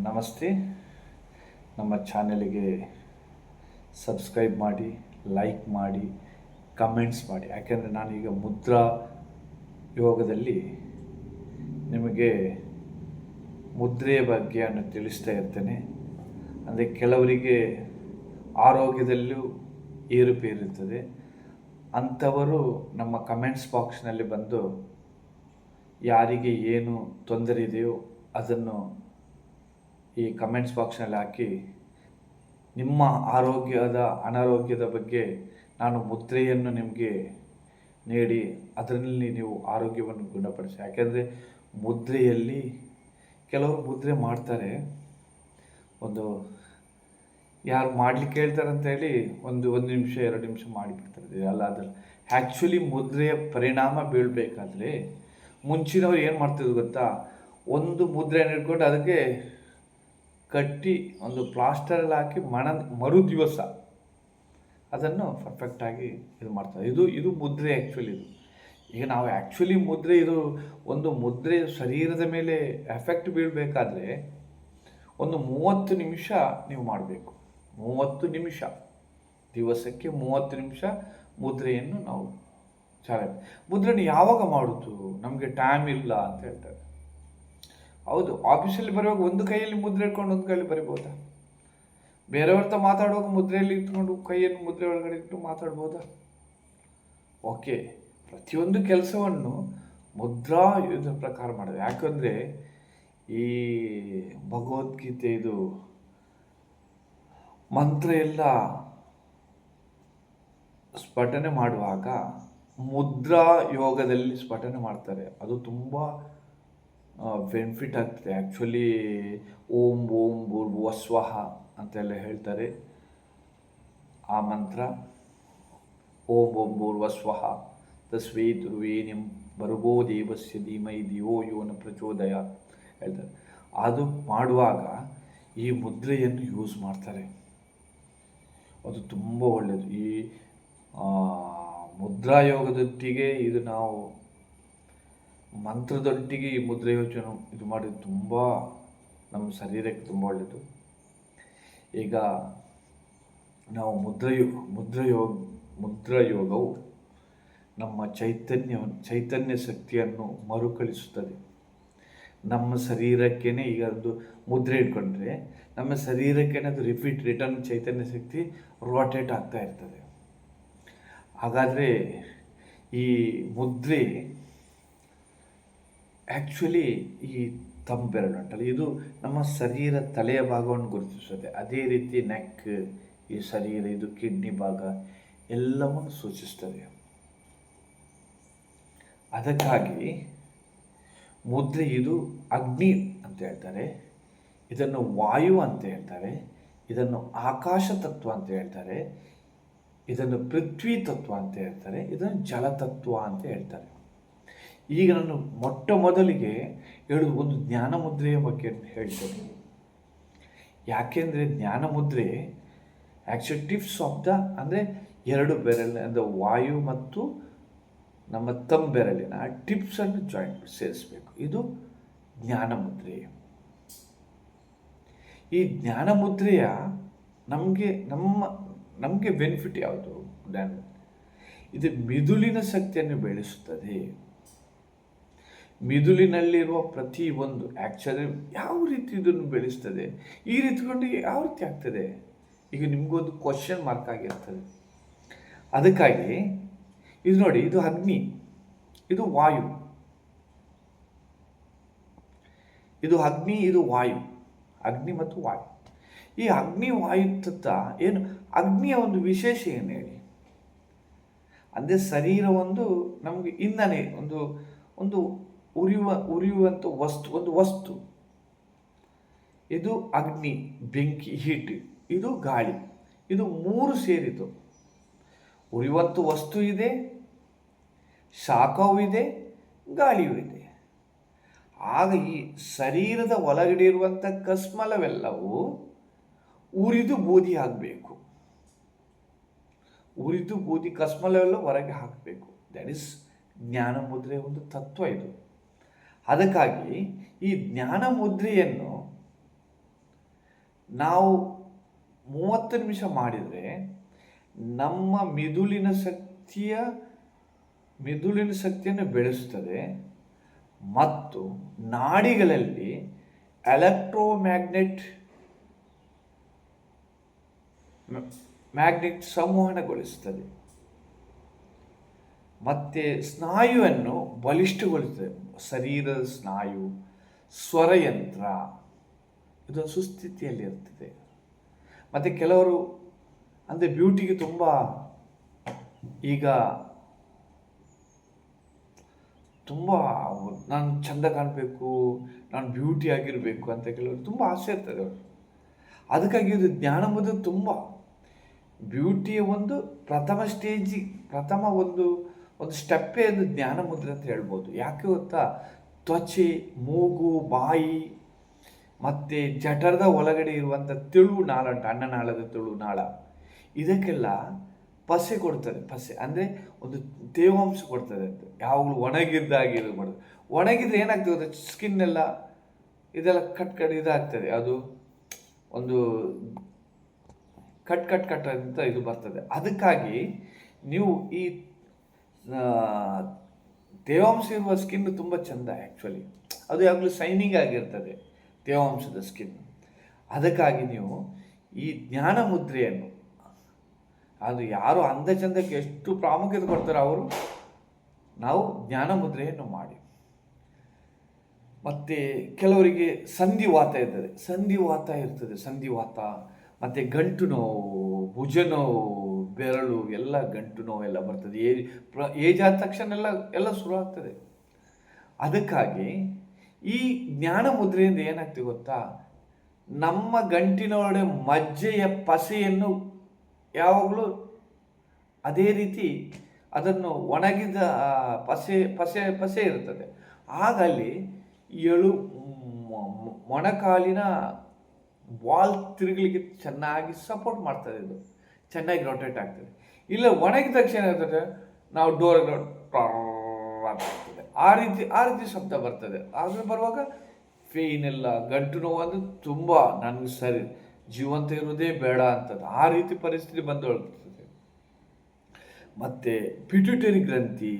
ನಮಸ್ತೆ. ನಮ್ಮ ಚಾನೆಲ್ಗೆ ಸಬ್ಸ್ಕ್ರೈಬ್ ಮಾಡಿ, ಲೈಕ್ ಮಾಡಿ, ಕಮೆಂಟ್ಸ್ ಮಾಡಿ. ಯಾಕೆಂದರೆ ನಾನೀಗ ಮುದ್ರಾ ಯೋಗದಲ್ಲಿ ನಿಮಗೆ ಮುದ್ರೆಯ ಬಗ್ಗೆ ಅನ್ನು ತಿಳಿಸ್ತಾ ಇರ್ತೇನೆ. ಅಂದರೆ ಕೆಲವರಿಗೆ ಆರೋಗ್ಯದಲ್ಲೂ ಏರುಪೇರಿರ್ತದೆ ಅಂಥವರು ನಮ್ಮ ಕಮೆಂಟ್ಸ್ ಬಾಕ್ಸ್ನಲ್ಲಿ ಬಂದು ಯಾರಿಗೆ ಏನು ತೊಂದರೆ ಇದೆಯೋ ಅದನ್ನು ಈ ಕಮೆಂಟ್ಸ್ ಬಾಕ್ಸ್ನಲ್ಲಿ ಹಾಕಿ, ನಿಮ್ಮ ಆರೋಗ್ಯದ, ಅನಾರೋಗ್ಯದ ಬಗ್ಗೆ ನಾನು ಮುದ್ರೆಯನ್ನು ನಿಮಗೆ ನೀಡಿ, ಅದರಲ್ಲಿ ನೀವು ಆರೋಗ್ಯವನ್ನು ಗುಣಪಡಿಸಿ. ಯಾಕೆಂದರೆ ಮುದ್ರೆಯಲ್ಲಿ ಕೆಲವರು ಮುದ್ರೆ ಮಾಡ್ತಾರೆ. ಒಂದು ಯಾರು ಮಾಡಲಿಕ್ಕೆ ಹೇಳ್ತಾರೆ ಅಂತ ಹೇಳಿ ಒಂದು ಒಂದು ನಿಮಿಷ, ಎರಡು ನಿಮಿಷ ಮಾಡಿಬಿಡ್ತಾರೆ ಅಲ್ಲ ಅದರಲ್ಲಿ ಆ್ಯಕ್ಚುಲಿ ಮುದ್ರೆಯ ಪರಿಣಾಮ ಬೀಳಬೇಕಾದ್ರೆ ಮುಂಚಿನವ್ರು ಏನು ಮಾಡ್ತಿದ್ರು ಗೊತ್ತಾ? ಒಂದು ಮುದ್ರೆಯನ್ನು ಇಟ್ಕೊಂಡು ಅದಕ್ಕೆ ಕಟ್ಟಿ ಒಂದು ಪ್ಲಾಸ್ಟರಲ್ಲಿ ಹಾಕಿ ಮಣ, ಮರು ದಿವಸ ಅದನ್ನು ಪರ್ಫೆಕ್ಟಾಗಿ ಇದು ಮಾಡ್ತಾರೆ. ಇದು ಇದು ಮುದ್ರೆ ಆ್ಯಕ್ಚುಲಿ ಇದು. ಈಗ ನಾವು ಆ್ಯಕ್ಚುಲಿ ಮುದ್ರೆ, ಇದು ಒಂದು ಮುದ್ರೆ ಶರೀರದ ಮೇಲೆ ಎಫೆಕ್ಟ್ ಬೀಳಬೇಕಾದ್ರೆ ಒಂದು ಮೂವತ್ತು ನಿಮಿಷ ನೀವು ಮಾಡಬೇಕು. ಮೂವತ್ತು ನಿಮಿಷ. ದಿವಸಕ್ಕೆ ಮೂವತ್ತು ನಿಮಿಷ ಮುದ್ರೆಯನ್ನು ನಾವು ಚಾಲನೆ. ಮುದ್ರೆ ಯಾವಾಗ ಮಾಡುದು? ನಮಗೆ ಟೈಮ್ ಇಲ್ಲ ಅಂತ ಹೇಳ್ತಾರೆ. ಹೌದು ಆಫೀಸಲ್ಲಿ ಬರುವಾಗ ಒಂದು ಕೈಯಲ್ಲಿ ಮುದ್ರೆ ಇಟ್ಕೊಂಡು ಒಂದು ಕೈಯಲ್ಲಿ ಬರಿಬೋದಾ? ಬೇರೆಯವ್ರ ಹತ್ರ ಮಾತಾಡುವಾಗ ಮುದ್ರೆಯಲ್ಲಿ ಇಟ್ಕೊಂಡು ಕೈಯನ್ನು ಮುದ್ರೆ ಒಳಗಡೆ ಇಟ್ಟು ಮಾತಾಡ್ಬೋದಾ? ಓಕೆ ಪ್ರತಿಯೊಂದು ಕೆಲಸವನ್ನು ಮುದ್ರಾ ಯುದ್ಧ ಪ್ರಕಾರ ಮಾಡಿದೆ. ಯಾಕಂದರೆ ಈ ಭಗವದ್ಗೀತೆ ಇದು ಮಂತ್ರ ಎಲ್ಲ ಸ್ಫಟನೆ ಮಾಡುವಾಗ ಮುದ್ರಾ ಯೋಗದಲ್ಲಿ ಸ್ಫಟನೆ ಮಾಡ್ತಾರೆ. ಅದು ತುಂಬ ಬೆನಿಫಿಟ್ ಆಗ್ತದೆ. ಆ್ಯಕ್ಚುಲಿ ಓಂ ಓಂ ಭೂರ್ಭುವ ಸ್ವಹ ಅಂತೆಲ್ಲ ಹೇಳ್ತಾರೆ. ಆ ಮಂತ್ರ, ಓಂ ಓಂ ಭೂರ್ವ ಸ್ವಹ ತಸ್ವೇ ಧ್ರುವೇನಿಂ ಭರ್ಗೋ ದೇವಸ್ಯ ಧೀಮೈ ದಿಯೋ ಯೋನ ಪ್ರಚೋದಯ ಹೇಳ್ತಾರೆ. ಅದು ಮಾಡುವಾಗ ಈ ಮುದ್ರೆಯನ್ನು ಯೂಸ್ ಮಾಡ್ತಾರೆ. ಅದು ತುಂಬ ಒಳ್ಳೆಯದು ಈ ಮುದ್ರಾಯೋಗದೊಟ್ಟಿಗೆ ಮುದ್ರಾ ಯೋಗದೊಟ್ಟಿಗೆ ಇದು ನಾವು ಮಂತ್ರದೊಟ್ಟಿಗೆ ಈ ಮುದ್ರೆ ಯೋಚನೆ ಇದು ಮಾಡಿದ್ದು ತುಂಬ ನಮ್ಮ ಶರೀರಕ್ಕೆ ತುಂಬ ಒಳ್ಳೆಯದು ಈಗ ನಾವು ಮುದ್ರಯೋ ಮುದ್ರಯೋಗ ಮುದ್ರಯೋಗವು ನಮ್ಮ ಚೈತನ್ಯ ಚೈತನ್ಯ ಶಕ್ತಿಯನ್ನು ಮರುಕಳಿಸುತ್ತದೆ. ನಮ್ಮ ಶರೀರಕ್ಕೇನೆ ಈಗ ಅದು ಮುದ್ರೆ ಇಟ್ಕೊಂಡ್ರೆ ನಮ್ಮ ಶರೀರಕ್ಕೇನೆ ಅದು ರಿಪೀಟ್ ರಿಟರ್ನ್ ಚೈತನ್ಯ ಶಕ್ತಿ ರೋಟೇಟ್ ಆಗ್ತಾ ಇರ್ತದೆ. ಹಾಗಾದರೆ ಈ ಮುದ್ರೆ ಆ್ಯಕ್ಚುಲಿ ಈ ತಮ್ಮ ಬೆರಳು ಉಂಟಲ್ಲ, ಇದು ನಮ್ಮ ಶರೀರ ತಲೆಯ ಭಾಗವನ್ನು ಗುರುತಿಸುತ್ತದೆ. ಅದೇ ರೀತಿ ನೆಕ್ ಈ ಶರೀರ, ಇದು ಕಿಡ್ನಿ ಭಾಗ ಎಲ್ಲವನ್ನು ಸೂಚಿಸ್ತದೆ ಅದಕ್ಕಾಗಿ ಮುದ್ರೆ ಇದು ಅಗ್ನಿ ಅಂತ ಹೇಳ್ತಾರೆ, ಇದನ್ನು ವಾಯು ಅಂತ ಹೇಳ್ತಾರೆ, ಇದನ್ನು ಆಕಾಶ ತತ್ವ ಅಂತ ಹೇಳ್ತಾರೆ, ಇದನ್ನು ಪೃಥ್ವಿ ತತ್ವ ಅಂತ ಹೇಳ್ತಾರೆ, ಇದನ್ನು ಜಲತತ್ವ ಅಂತ ಹೇಳ್ತಾರೆ. ಈಗ ನಾನು ಮೊಟ್ಟ ಮೊದಲಿಗೆ ಹೇಳುದು ಒಂದು ಜ್ಞಾನ ಮುದ್ರೆಯ ಬಗ್ಗೆ ಹೇಳ್ತೇನೆ. ಯಾಕೆಂದರೆ ಜ್ಞಾನ ಮುದ್ರೆ ಆ್ಯಕ್ಚುಲಿ ಟಿಪ್ಸ್ ಆಫ್ ದ ಅಂದರೆ ಎರಡು ಬೆರಳಿನ, ಅಂದರೆ ವಾಯು ಮತ್ತು ನಮ್ಮ ತಮ್ಮ ಬೆರಳಿನ ಟಿಪ್ಸನ್ನು ಜಾಯಿಂಟ್ ಸೇರಿಸಬೇಕು. ಇದು ಜ್ಞಾನ ಮುದ್ರೆ. ಈ ಜ್ಞಾನ ಮುದ್ರೆಯ ನಮಗೆ, ನಮ್ಮ, ನಮಗೆ ಬೆನಿಫಿಟ್ ಯಾವುದು? ಇದು ಮಿದುಳಿನ ಶಕ್ತಿಯನ್ನು ಬೆಳೆಸುತ್ತದೆ. ಮಿದುಳಿನಲ್ಲಿರುವ ಪ್ರತಿ ಒಂದು ಆ್ಯಕ್ಚುಲಿ ಯಾವ ರೀತಿ ಇದನ್ನು ಬೆಳೆಸ್ತದೆ, ಈ ರೀತಿಕೊಂಡು ಯಾವ ರೀತಿ ಆಗ್ತದೆ? ಈಗ ನಿಮಗೊಂದು ಕ್ವಶನ್ ಮಾರ್ಕ್ ಆಗಿರ್ತದೆ ಅದಕ್ಕಾಗಿ ಇದು ನೋಡಿ, ಇದು ಅಗ್ನಿ, ಇದು ವಾಯು. ಇದು ಅಗ್ನಿ, ಇದು ವಾಯು. ಅಗ್ನಿ ಮತ್ತು ವಾಯು. ಈ ಅಗ್ನಿ, ವಾಯು ತತ್ವ ಏನು? ಅಗ್ನಿಯ ಒಂದು ವಿಶೇಷ ಏನು ಹೇಳಿ? ಅಂದರೆ ಶರೀರ ಒಂದು ನಮಗೆ ಇಂಧನ ಒಂದು ಒಂದು ಉರಿಯುವ ಉರಿಯುವಂಥ ವಸ್ತು, ಒಂದು ವಸ್ತು. ಇದು ಅಗ್ನಿ, ಬೆಂಕಿ, ಹೀಟ್, ಇದು ಗಾಳಿ, ಇದು ಮೂರು ಸೇರಿತು ಉರಿಯುವಂಥ ವಸ್ತು ಇದೆ, ಶಾಖವೂ ಇದೆ, ಗಾಳಿಯೂ ಇದೆ. ಆಗ ಈ ಶರೀರದ ಒಳಗಡೆ ಇರುವಂಥ ಕಸ್ಮಲವೆಲ್ಲವೂ ಉರಿದು ಬೂದಿ ಆಗಬೇಕು ಉರಿದು ಬೂದಿ ಕಸ್ಮಲವೆಲ್ಲ ಹೊರಗೆ ಹಾಕಬೇಕು. ದ್ಯಾಟ್ ಇಸ್ ಜ್ಞಾನ ಮುದ್ರೆ ಒಂದು ತತ್ವ ಇದು. ಅದಕ್ಕಾಗಿ ಈ ಜ್ಞಾನ ಮುದ್ರೆಯನ್ನು ನಾವು ಮೂವತ್ತು ನಿಮಿಷ ಮಾಡಿದರೆ ನಮ್ಮ ಮಿದುಳಿನ ಶಕ್ತಿಯ, ಮಿದುಳಿನ ಶಕ್ತಿಯನ್ನು ಬೆಳೆಸುತ್ತದೆ ಮತ್ತು ನಾಡಿಗಳಲ್ಲಿ ಎಲೆಕ್ಟ್ರೋಮ್ಯಾಗ್ನೆಟ್ ಮ್ಯಾಗ್ನೆಟ್ ಸಂವಹನಗೊಳಿಸುತ್ತದೆ ಮತ್ತು ಸ್ನಾಯುವನ್ನು ಬಲಿಷ್ಠಗೊಳಿಸುತ್ತದೆ ಶರೀರದ ಸ್ನಾಯು, ಸ್ವರಯಂತ್ರ, ಇದೊಂದು ಸುಸ್ಥಿತಿಯಲ್ಲಿ ಇರ್ತದೆ. ಮತ್ತು ಕೆಲವರು ಅಂದರೆ ಬ್ಯೂಟಿಗೆ ತುಂಬ ಈಗ ತುಂಬ ನಾನು ಚಂದ ಕಾಣಬೇಕು, ನಾನು ಬ್ಯೂಟಿ ಆಗಿರಬೇಕು ಅಂತ ಕೆಲವರು ತುಂಬ ಆಸೆ ಇರ್ತದೆ ಅವರು ಅದಕ್ಕಾಗಿ ಇದು ಜ್ಞಾನ ಮೊದಲು ತುಂಬ. ಬ್ಯೂಟಿಯ ಒಂದು ಪ್ರಥಮ ಸ್ಟೇಜಿ, ಪ್ರಥಮ ಒಂದು ಒಂದು ಸ್ಟೆಪ್ಪೇ ಒಂದು ಜ್ಞಾನ ಮುದ್ರೆ ಅಂತ ಹೇಳ್ಬೋದು. ಯಾಕೆ ಗೊತ್ತಾ? ತ್ವಚೆ, ಮೂಗು, ಬಾಯಿ, ಮತ್ತು ಜಠರದ ಒಳಗಡೆ ಇರುವಂಥ ತಿಳು ನಾಳ ಉಂಟು, ಅನ್ನನಾಳದ ತುಳು ನಾಳ. ಇದಕ್ಕೆಲ್ಲ ಪಸೆ ಕೊಡ್ತದೆ, ಪಸೆ. ಅಂದರೆ ಒಂದು ತೇವಾಂಶ ಕೊಡ್ತದೆ ಅಂತ. ಯಾವಾಗಲೂ ಒಣಗಿದ್ದಾಗಿ ಇದು ಮಾಡೋದು ಒಣಗಿದ್ರೆ ಏನಾಗ್ತದೆ ಗೊತ್ತಾ? ಸ್ಕಿನ್ ಎಲ್ಲ ಇದೆಲ್ಲ ಕಟ್ ಕಟ್ ಇದಾಗ್ತದೆ. ಅದು ಒಂದು ಕಟ್ ಕಟ್ ಕಟ್ ಅಂತ ಇದು ಬರ್ತದೆ. ಅದಕ್ಕಾಗಿ ನೀವು ಈ ತೇವಾಂಶ ಇರುವ ಸ್ಕಿನ್ ತುಂಬ ಚೆಂದ ಆ್ಯಕ್ಚುಲಿ ಅದು ಯಾವಾಗಲೂ ಶೈನಿಂಗ್ ಆಗಿರ್ತದೆ, ತೇವಾಂಶದ ಸ್ಕಿನ್ ಅದಕ್ಕಾಗಿ ನೀವು ಈ ಜ್ಞಾನ ಮುದ್ರೆಯನ್ನು, ಅದು ಯಾರು ಅಂದ ಚಂದಕ್ಕೆ ಎಷ್ಟು ಪ್ರಾಮುಖ್ಯತೆ ಕೊಡ್ತಾರೆ ಅವರು, ನಾವು ಜ್ಞಾನ ಮುದ್ರೆಯನ್ನು ಮಾಡಿ. ಮತ್ತು ಕೆಲವರಿಗೆ ಸಂಧಿವಾತ ಇರ್ತದೆ. ಸಂಧಿವಾತ ಇರ್ತದೆ, ಸಂಧಿವಾತ. ಮತ್ತು ಗಂಟು ನೋವು, ಭುಜ ನೋವು ಬೆರಳು ಎಲ್ಲ ಗಂಟು ನೋವೆಲ್ಲ ಬರ್ತದೆ. ಏಜ್ ಪ್ರ ಏಜ್ ಆದ ತಕ್ಷಣ ಎಲ್ಲ ಎಲ್ಲ ಶುರು ಆಗ್ತದೆ. ಅದಕ್ಕಾಗಿ ಈ ಜ್ಞಾನ ಮುದ್ರೆಯಿಂದ ಏನಾಗ್ತದೆ ಗೊತ್ತಾ? ನಮ್ಮ ಗಂಟಿನೊಳಗೆ ಮಜ್ಜೆಯ ಪಸೆಯನ್ನು ಯಾವಾಗಲೂ ಅದೇ ರೀತಿ ಅದನ್ನು ಒಣಗಿದ ಪಸೆ ಪಸೆ ಪಸೆ ಇರ್ತದೆ. ಆಗ ಅಲ್ಲಿ ಎಳು ಮೊಣಕಾಲಿನ ಬಾಲ್ ತಿರುಗಲಿಕ್ಕೆ ಚೆನ್ನಾಗಿ ಸಪೋರ್ಟ್ ಮಾಡ್ತದೆ ಇದು. ಚೆನ್ನಾಗಿ ರೊಟೇಟ್ ಆಗ್ತದೆ. ಇಲ್ಲ, ಒಣಗಿದ ತಕ್ಷಣ ಏನಾಗ್ತದೆ ನಾವು ಡೋರ್ ಆಗ್ತದೆ. ಆ ರೀತಿ ಆ ರೀತಿ ಶಬ್ದ ಬರ್ತದೆ. ಆದರೆ ಬರುವಾಗ ಫೇನ್ ಎಲ್ಲ ಗಂಟು ನೋವು ಅಂದರೆ ತುಂಬ, ನನಗೆ ಸರಿ, ಜೀವಂತ ಇರೋದೇ ಬೇಡ ಅಂತದ್ದು. ಆ ರೀತಿ ಪರಿಸ್ಥಿತಿ ಬಂದು ಹೋಗ್ತದೆ ಮತ್ತು ಪಿಟ್ಯೂಟರಿ ಗ್ರಂಥಿ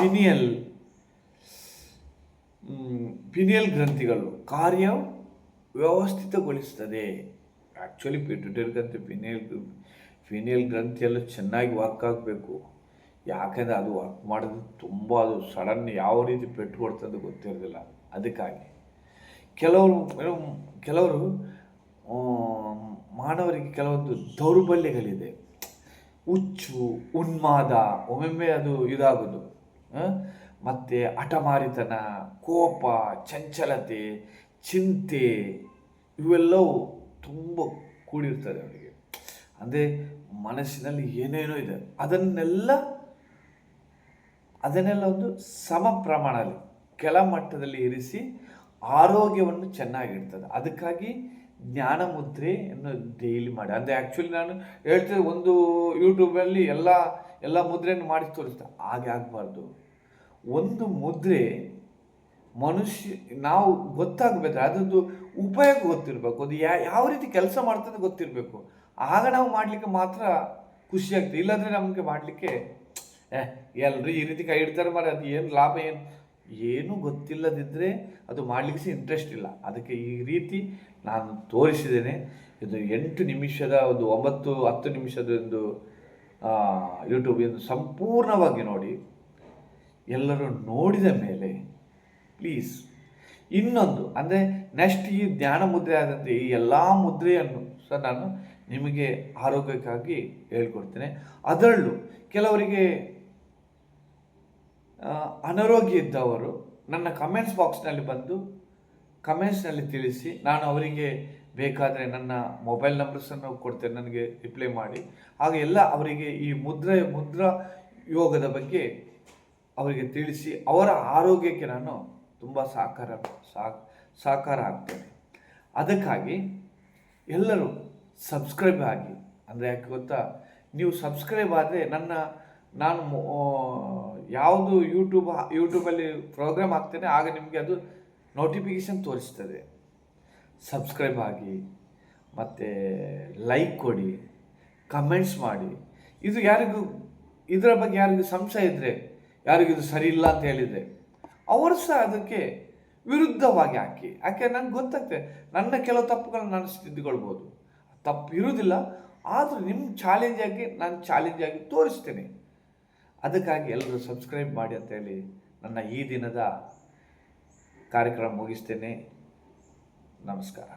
ಪಿನಿಯಲ್ ಪಿನಿಯಲ್ ಗ್ರಂಥಿಗಳು ಕಾರ್ಯ ವ್ಯವಸ್ಥಿತಗೊಳಿಸ್ತದೆ. ಆ್ಯಕ್ಚುಲಿ ಪಿಟ್ಯೂಟರಿ ಗ್ರಂಥಿ ಪಿನಿಯಲ್ ಪಿನಿಯಲ್ ಗ್ರಂಥಿಯೆಲ್ಲ ಚೆನ್ನಾಗಿ ವರ್ಕ್ ಆಗಬೇಕು. ಯಾಕೆಂದರೆ ಅದು ವರ್ಕ್ ಮಾಡೋದು ತುಂಬ ಅದು ಸಡನ್ ಯಾವ ರೀತಿ ಪೆಟ್ಟು ಕೊಡ್ತದೆ ಗೊತ್ತಿರೋದಿಲ್ಲ. ಅದಕ್ಕಾಗಿ. ಕೆಲವರು ಕೆಲವರು ಮಾನವರಿಗೆ ಕೆಲವೊಂದು ದೌರ್ಬಲ್ಯಗಳಿದೆ. ಹುಚ್ಚು, ಉನ್ಮಾದ, ಒಮ್ಮೊಮ್ಮೆ ಅದು ಇದಾಗೋದು. ಮತ್ತೆ ಹಠಮಾರಿತನ, ಕೋಪ, ಚಂಚಲತೆ, ಚಿಂತೆ, ಇವೆಲ್ಲವೂ ತುಂಬ ಕೂಡಿರ್ತದೆ ಅವರಿಗೆ. ಅಂದರೆ ಮನಸ್ಸಿನಲ್ಲಿ ಏನೇನೋ ಇದೆ, ಅದನ್ನೆಲ್ಲ ಅದನ್ನೆಲ್ಲ ಒಂದು ಸಮ ಪ್ರಮಾಣದಲ್ಲಿ ಕೆಳ ಮಟ್ಟದಲ್ಲಿ ಇರಿಸಿ ಆರೋಗ್ಯವನ್ನು ಚೆನ್ನಾಗಿಡ್ತದೆ. ಅದಕ್ಕಾಗಿ ಜ್ಞಾನ ಮುದ್ರೆಯನ್ನು ಡೈಲಿ ಮಾಡಿ. ಅಂದರೆ ಆ್ಯಕ್ಚುಲಿ ನಾನು ಹೇಳ್ತೇನೆ, ಒಂದು ಯೂಟ್ಯೂಬಲ್ಲಿ ಎಲ್ಲ ಎಲ್ಲ ಮುದ್ರೆಯನ್ನು ಮಾಡಿ ತೋರಿಸ್ತಾ. ಹಾಗೆ ಆಗಬಾರ್ದು. ಒಂದು ಮುದ್ರೆ ಮನುಷ್ಯ, ನಾವು ಗೊತ್ತಾಗಬೇಕು ಅದರದ್ದು ಉಪಯೋಗ ಗೊತ್ತಿರಬೇಕು. ಅದು ಯಾವ ರೀತಿ ಕೆಲಸ ಮಾಡ್ತದೆ ಗೊತ್ತಿರಬೇಕು. ಆಗ ನಾವು ಮಾಡಲಿಕ್ಕೆ ಮಾತ್ರ ಖುಷಿ ಆಗ್ತದೆ. ಇಲ್ಲಾಂದರೆ ನಮಗೆ ಮಾಡಲಿಕ್ಕೆ ಎಲ್ಲರೂ ಈ ರೀತಿ ಕೈ ಇಡ್ತಾರೆ ಮಾರೆ ಅದು ಏನು ಲಾಭ, ಏನು? ಏನೂ ಗೊತ್ತಿಲ್ಲದಿದ್ದರೆ ಅದು ಮಾಡಲಿಕ್ಕೆ ಸಹ ಇಂಟ್ರೆಸ್ಟ್ ಇಲ್ಲ. ಅದಕ್ಕೆ ಈ ರೀತಿ ನಾನು ತೋರಿಸಿದ್ದೇನೆ. ಇದು ಎಂಟು ನಿಮಿಷದ ಒಂದು ಒಂಬತ್ತು, ಹತ್ತು ನಿಮಿಷದ ಒಂದು ಯೂಟ್ಯೂಬ್ ಎಂದು ಸಂಪೂರ್ಣವಾಗಿ ನೋಡಿ. ಎಲ್ಲರೂ ನೋಡಿದ ಮೇಲೆ ಪ್ಲೀಸ್ ಇನ್ನೊಂದು, ಅಂದರೆ ನೆಕ್ಸ್ಟ್ ಈ ಧ್ಯಾನ ಮುದ್ರೆ ಆದಂತೆ ಈ ಎಲ್ಲ ಮುದ್ರೆಯನ್ನು ಸಹ ನಾನು ನಿಮಗೆ ಆರೋಗ್ಯಕ್ಕಾಗಿ ಹೇಳ್ಕೊಡ್ತೇನೆ. ಅದರಲ್ಲೂ ಕೆಲವರಿಗೆ ಅನಾರೋಗ್ಯ ಇದ್ದವರು ನನ್ನ ಕಮೆಂಟ್ಸ್ ಬಾಕ್ಸ್ನಲ್ಲಿ ಬಂದು ಕಮೆಂಟ್ಸ್ನಲ್ಲಿ ತಿಳಿಸಿ, ನಾನು ಅವರಿಗೆ ಬೇಕಾದರೆ ನನ್ನ ಮೊಬೈಲ್ ನಂಬರ್ಸನ್ನು ಕೊಡ್ತೇನೆ, ನನಗೆ ರಿಪ್ಲೈ ಮಾಡಿ. ಆಗ ಎಲ್ಲ ಅವರಿಗೆ ಈ ಮುದ್ರ, ಮುದ್ರಾ ಯೋಗದ ಬಗ್ಗೆ ಅವರಿಗೆ ತಿಳಿಸಿ, ಅವರ ಆರೋಗ್ಯಕ್ಕೆ ನಾನು ತುಂಬ ಸಹಕಾರ ಸಹಕಾರ ಆಗ್ತೇನೆ. ಅದಕ್ಕಾಗಿ ಎಲ್ಲರೂ ಸಬ್ಸ್ಕ್ರೈಬ್ ಆಗಿ. ಅಂದರೆ ಯಾಕೆ ಗೊತ್ತಾ? ನೀವು ಸಬ್ಸ್ಕ್ರೈಬ್ ಆದರೆ ನನ್ನ, ನಾನು ಯಾವುದು ಯೂಟ್ಯೂಬ್ ಯೂಟ್ಯೂಬಲ್ಲಿ ಪ್ರೋಗ್ರಾಮ್ ಹಾಕ್ತೇನೆ, ಆಗ ನಿಮಗೆ ಅದು ನೋಟಿಫಿಕೇಶನ್ ತೋರಿಸ್ತದೆ. ಸಬ್ಸ್ಕ್ರೈಬ್ ಆಗಿ. ಮತ್ತು ಲೈಕ್ ಕೊಡಿ. ಕಮೆಂಟ್ಸ್ ಮಾಡಿ. ಇದು ಯಾರಿಗೂ, ಇದರ ಬಗ್ಗೆ ಯಾರಿಗೂ ಸಂಶಯ ಇದ್ದರೆ ಯಾರಿಗೂ ಇದು ಸರಿ ಇಲ್ಲ ಅಂತ ಹೇಳಿದರೆ, ಅವರು ಸಹ ಅದಕ್ಕೆ ವಿರುದ್ಧವಾಗಿ ಹಾಕಿ. ಯಾಕೆ? ನನಗೆ ಗೊತ್ತಾಗ್ತದೆ. ನನ್ನ ಕೆಲವು ತಪ್ಪುಗಳನ್ನು ನಾನು ತಿದ್ದುಕೊಳ್ಬೋದು ತಪ್ಪು ಇರುವುದಿಲ್ಲ ಆದರೂ ನಿಮ್ಮ ಚಾಲೆಂಜ್ ಆಗಿ ನಾನು ಚಾಲೆಂಜ್ ಆಗಿ ತೋರಿಸ್ತೇನೆ. ಅದಕ್ಕಾಗಿ ಎಲ್ಲರೂ ಸಬ್ಸ್ಕ್ರೈಬ್ ಮಾಡಿ ಅಂತೇಳಿ ನನ್ನ ಈ ದಿನದ ಕಾರ್ಯಕ್ರಮ ಮುಗಿಸ್ತೇನೆ. ನಮಸ್ಕಾರ.